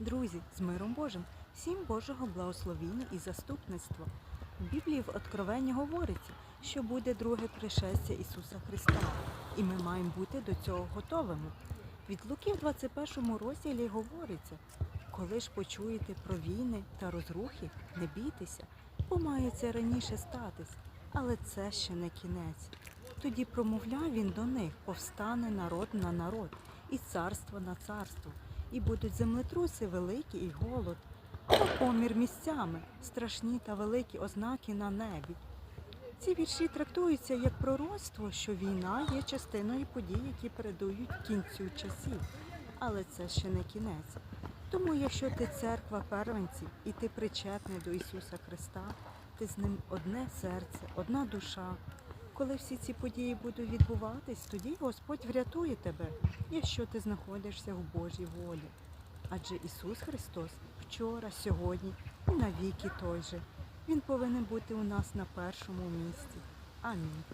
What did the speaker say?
Друзі, з миром Божим, всім Божого благословіння і заступництва. В Біблії в Откровенні говориться, що буде друге пришестя Ісуса Христа, і ми маємо бути до цього готовими. Від Луки в 21 розділі говориться, коли ж почуєте про війни та розрухи, не бійтеся, бо має це раніше статись, але це ще не кінець. Тоді промовляв він до них, повстане народ на народ, і царство на царство, і будуть землетруси великі і голод, та помір місцями, страшні та великі ознаки на небі. Ці вірші трактуються як пророцтво, що війна є частиною подій, які передують кінцю часів. Але це ще не кінець. Тому, якщо ти церква первенців і ти причетний до Ісуса Христа, ти з ним одне серце, одна душа. Коли всі ці події будуть відбуватись, тоді Господь врятує тебе, якщо ти знаходишся в Божій волі. Адже Ісус Христос вчора, сьогодні і навіки той же. Він повинен бути у нас на першому місці. Амінь.